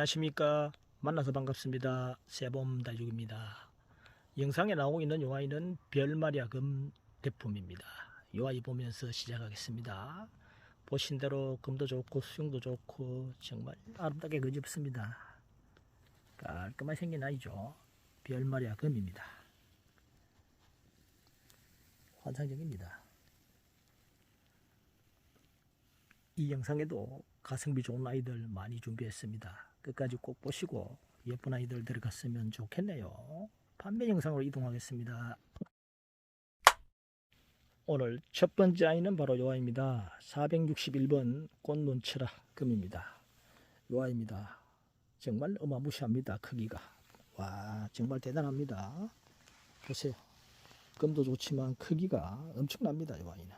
안녕하십니까. 만나서 반갑습니다. 세범 다육입니다. 영상에 나오고 있는 요 아이는 별마리아금 대품입니다. 요 아이 보면서 시작하겠습니다. 보신 대로 금도 좋고 수영도 좋고 정말 아름답게 그집습니다. 깔끔하게 생긴 아이죠. 별마리아금입니다. 환상적입니다. 이 영상에도 가성비 좋은 아이들 많이 준비했습니다. 끝까지 꼭 보시고 예쁜 아이들 들어갔으면 좋겠네요. 판매 영상으로 이동하겠습니다. 오늘 첫 번째 아이는 바로 요 아이입니다. 461번 꽃눈치라 금입니다. 요 아이입니다. 정말 어마무시합니다. 크기가. 와 정말 대단합니다. 보세요. 금도 좋지만 크기가 엄청납니다. 요 아이는.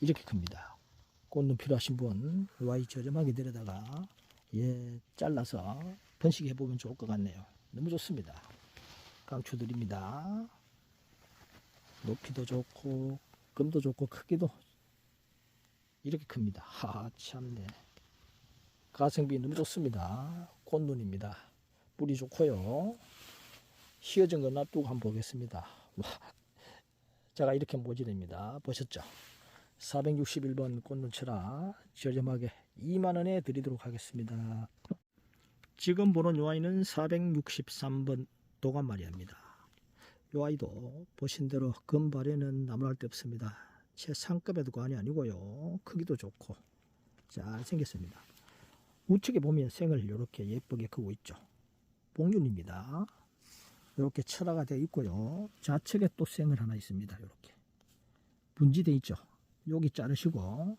이렇게 큽니다. 꽃눈 필요하신 분 와이 저렴하게 데려다가 예 잘라서 번식해 보면 좋을 것 같네요. 너무 좋습니다. 강추 드립니다. 높이도 좋고 금도 좋고 크기도 이렇게 큽니다. 하 참네. 가성비 너무 좋습니다. 꽃눈입니다. 뿌리 좋고요. 휘어진 거 놔두고 한번 보겠습니다. 와, 제가 이렇게 모질입니다. 보셨죠? 461번 꽃눈치라 저렴하게 2만원에 드리도록 하겠습니다. 지금 보는 요 아이는 463번 도감 마리아입니다. 요 아이도 보신 대로 금발에는 나무랄 데 없습니다. 최상급의 도관이 아니고요. 크기도 좋고 잘 생겼습니다. 우측에 보면 생을 이렇게 예쁘게 크고 있죠. 봉윤입니다. 이렇게 철화가 되어 있고요. 좌측에 또 생을 하나 있습니다. 이렇게 분지되어 있죠. 여기 자르시고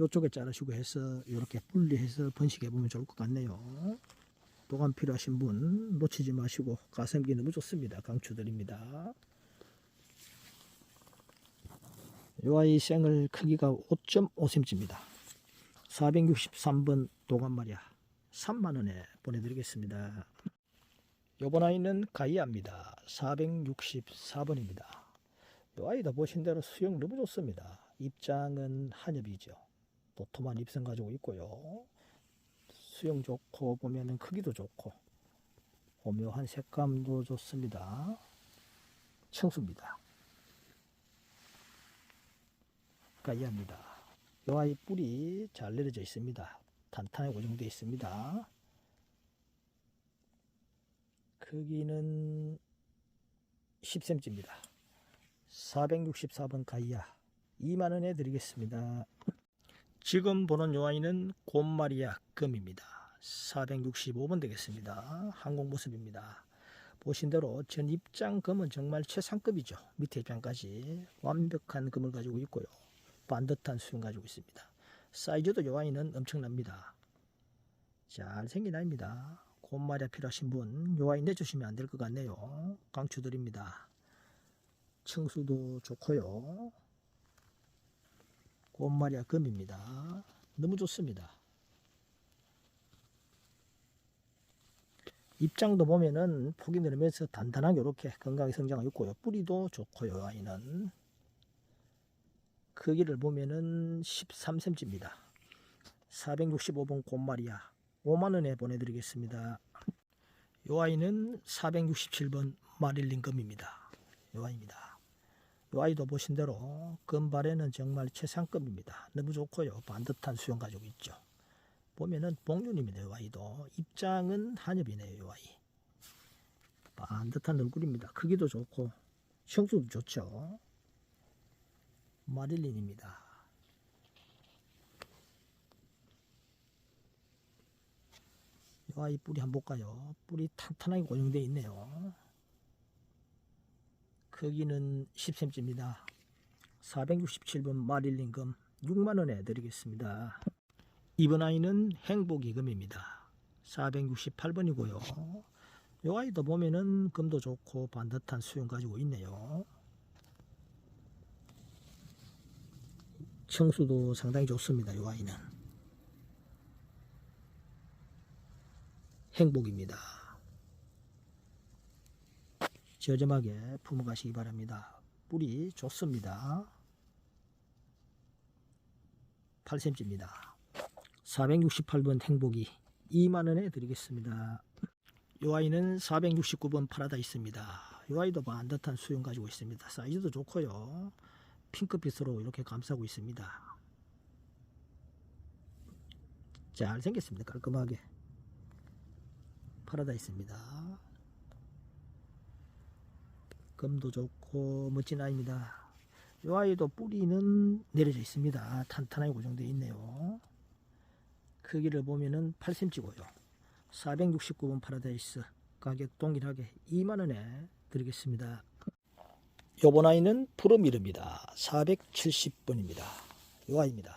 이쪽에 자르시고 해서 이렇게 분리해서 번식해 보면 좋을 것 같네요. 도감 필요하신 분 놓치지 마시고 가성비 너무 좋습니다. 강추드립니다. 요 아이 생을 크기가 5.5cm입니다. 463번 도감 말이야. 3만원에 보내드리겠습니다. 요번 아이는 가이아입니다. 464번입니다. 요 아이도 보신 대로 수영 너무 좋습니다. 입장은 한엽이죠. 도톰한 입성 가지고 있고요. 수영 좋고 보면은 크기도 좋고 오묘한 색감도 좋습니다. 청수입니다. 가이아입니다. 요 아이 뿌리 잘 내려져 있습니다. 탄탄하게 고정되어 있습니다. 크기는 10cm입니다. 464번 가이아 2만원에 드리겠습니다. 지금 보는 요 아이는 곰마리아 금입니다. 465번 되겠습니다. 항공 모습입니다. 보신 대로 전 입장 금은 정말 최상급이죠. 밑에 입장까지 완벽한 금을 가지고 있고요. 반듯한 수영 가지고 있습니다. 사이즈도 요 아이는 엄청납니다. 잘생긴 아이입니다. 곰마리아 필요하신 분, 요 아이 내주시면 안 될 것 같네요. 강추드립니다. 청수도 좋고요. 꽃마리아 금입니다. 너무 좋습니다. 입장도 보면은 폭이 늘으면서 단단하게 이렇게 건강하게 성장하고 있고요. 뿌리도 좋고요. 아이는 크기를 보면은 13cm입니다. 465번 꽃마리아 5만원에 보내드리겠습니다. 요 아이는 467번 마릴린 금입니다. 요 아이입니다. 요 아이도 보신 대로 금발에는 정말 최상급입니다. 너무 좋고요. 반듯한 수영 가지고 있죠. 보면은 복륜입니다. 요 아이도 입장은 한엽이네요. 요 아이 반듯한 얼굴입니다. 크기도 좋고 형수도 좋죠. 마릴린입니다. 요 아이 뿌리 한번 볼까요? 뿌리 탄탄하게 고정되어 있네요. 크기는 10cm입니다. 467번 마릴린 금 6만원에 드리겠습니다. 이번 아이는 행복이 금입니다. 468번이고요. 요 아이도 보면은 금도 좋고 반듯한 수영 가지고 있네요. 청수도 상당히 좋습니다. 요 아이는 행복입니다. 저렴하게 품어가시기 바랍니다. 뿌리 좋습니다. 8cm입니다. 468번 행복이 2만원에 드리겠습니다. 요 아이는 469번 파라다이스입니다. 요 아이도 반듯한 수영 가지고 있습니다. 사이즈도 좋고요. 핑크빛으로 이렇게 감싸고 있습니다. 잘 생겼습니다. 깔끔하게. 파라다이스입니다. 금도 좋고 멋진 아이입니다. 요 아이도 뿌리는 내려져 있습니다. 탄탄하게 고정되어 있네요. 크기를 보면은 8cm고요. 469번 파라다이스 가격 동일하게 2만원에 드리겠습니다. 요번 아이는 푸르미르입니다. 470번입니다. 요 아이입니다.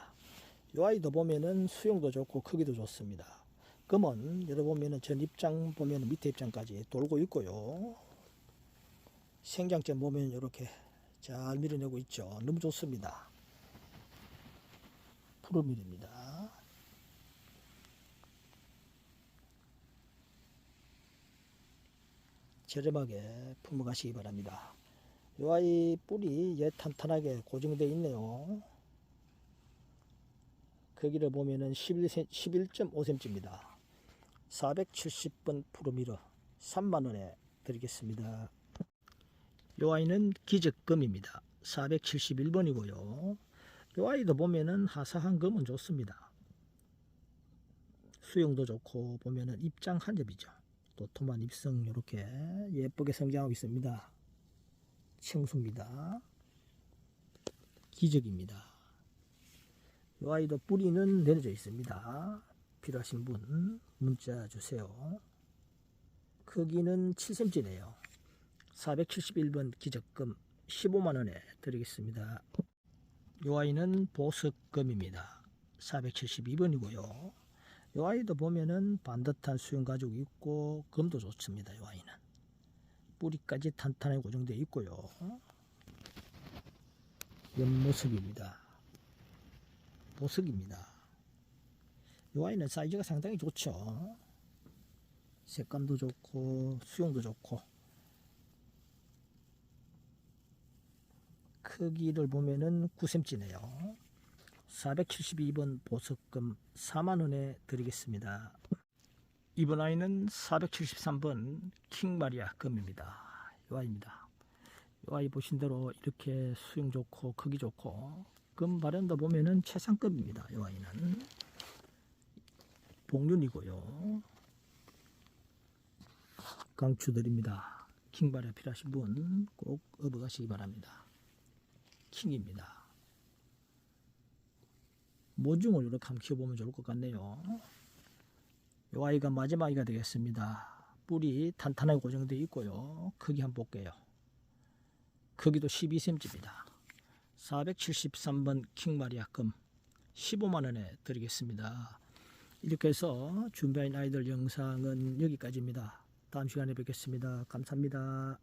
요 아이도 보면은 수용도 좋고 크기도 좋습니다. 금은 여러 보면은 전 입장 보면은 밑에 입장까지 돌고 있고요. 생장점 보면 이렇게 잘 밀어내고 있죠. 너무 좋습니다. 푸르밀입니다. 저렴하게 품어가시기 바랍니다. 요 아이 뿌리 예 탄탄하게 고정되어 있네요. 크기를 보면은 11, 11.5cm입니다. 470번 푸르미러 3만원에 드리겠습니다. 요 아이는 기적금입니다. 471번이고요. 요 아이도 보면은 하사한 금은 좋습니다. 수영도 좋고 보면은 입장 한 접이죠. 또 토만 입성 이렇게 예쁘게 성장하고 있습니다. 청수입니다. 기적입니다. 요 아이도 뿌리는 내려져 있습니다. 필요하신 분 문자 주세요. 크기는 7cm네요. 471번 기적금 15만원에 드리겠습니다. 요 아이는 보석금입니다. 472번이고요. 요 아이도 보면은 반듯한 수영 가지고 있고 금도 좋습니다. 요 아이는 뿌리까지 탄탄하게 고정되어 있고요. 옆모습입니다. 보석입니다. 요 아이는 사이즈가 상당히 좋죠. 색감도 좋고 수영도 좋고 크기를 보면은 9cm네요. 472번 보석금 4만원에 드리겠습니다. 이번 아이는 473번 킹마리아 금입니다. 이 아이입니다. 이 아이 보신 대로 이렇게 수영 좋고 크기 좋고 금 발현도 보면은 최상급입니다. 이 아이는 복륜이고요. 강추드립니다. 킹마리아 필요하신 분 꼭 업어가시기 바랍니다. 킹입니다. 모중을 이렇게 한번 키워보면 좋을 것 같네요. 이 아이가 마지막 아이가 되겠습니다. 뿌리 탄탄하게 고정되어 있고요. 크기 한번 볼게요. 크기도 12cm입니다. 473번 킹마리아금 15만원에 드리겠습니다. 이렇게 해서 준비한 아이들 영상은 여기까지입니다. 다음 시간에 뵙겠습니다. 감사합니다.